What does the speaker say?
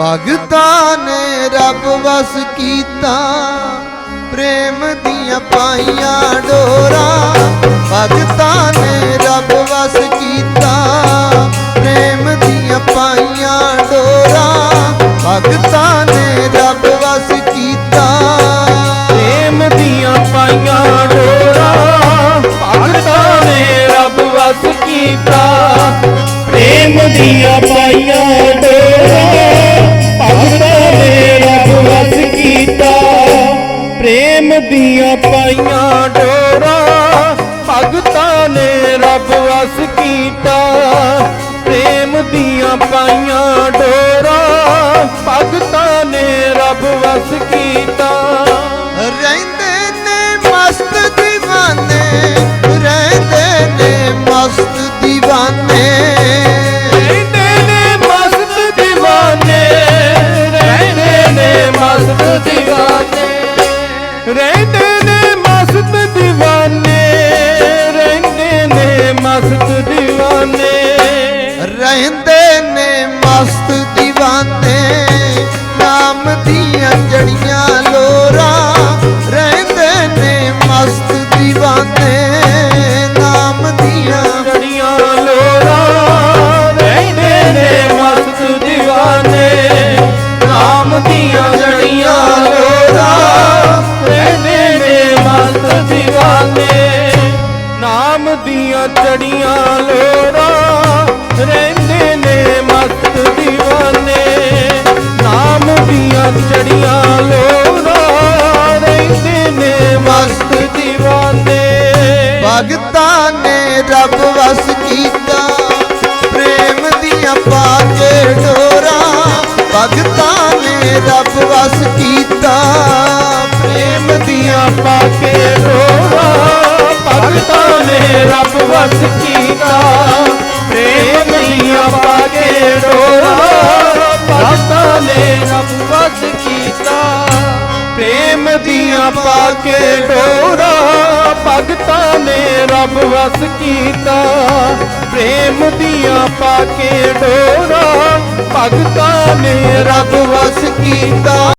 ਭਗਤਾਂ ਨੇ ਰੱਬ ਵਸ ਕੀਤਾ, ਪ੍ਰੇਮ ਦੀਆਂ ਪਾਈਆਂ ਡੋਰਾਂ। ਭਗਤਾਂ ਨੇ ਰੱਬ ਵਸ ਕੀਤਾ, ਪ੍ਰੇਮ ਦੀਆਂ ਪਾਈਆਂ ਡੋਰਾਂ। ਭਗਤਾਂ ਨੇ ਰੱਬ ਵਸ ਕੀਤਾ। ਪ੍ਰੇਮ ਦੀਆਂ ਪਾਈਆਂ ਡੋਰਾਂ। ਭਗਤਾਂ ਨੇ ਰੱਬ ਵਸ ਕੀਤਾ। ਪ੍ਰੇਮ ਦੀਆਂ ਪਾਈਆਂ ਪ੍ਰੇਮ ਦੀਆਂ ਪਾਈਆਂ ਡੋਰਾ ਭਗਤਾਂ ਨੇ ਰੱਬ ਵਸ ਕੀਤਾ। ਪ੍ਰੇਮ ਦੀਆਂ ਪਾਈਆਂ ਰਹਿੰਦੇ ਨੇ ਮਸਤ دیਵਾਨੇ ਨਾਮ ਦੀਆਂ ਜੜੀਆਂ ਲੋਰਾ। ਰਹਿੰਦੇ ਨੇ ਮਸਤ دیਵਾਨੇ ਨਾਮ ਦੀਆਂ ਜੜੀਆਂ ਲੋਰਾ। ਰਹਿੰਦੇ ਨੇ ਮਸਤ دیਵਾਨੇ ਨਾਮ ਦੀਆਂ ਜੜੀਆਂ ਲੋਰਾ। ਰਹਿੰਦੇ ਮਸਤ دیਵਾਨੇ ਨਾਮ ਦੀਆਂ ਜੜੀਆਂ ਭਗਤਾਂ ਦੀਆਂ ਪਾ ਕੇ ਡੋਰਾ, ਭਗਤਾਂ ਨੇ ਰੱਬ ਵਸ ਕੀਤਾ। ਪ੍ਰੇਮ ਦੀਆਂ ਪਾ ਕੇ ਡੋਰਾ, ਭਗਤਾਂ ਨੇ ਰੱਬ ਵਸ ਕੀਤਾ।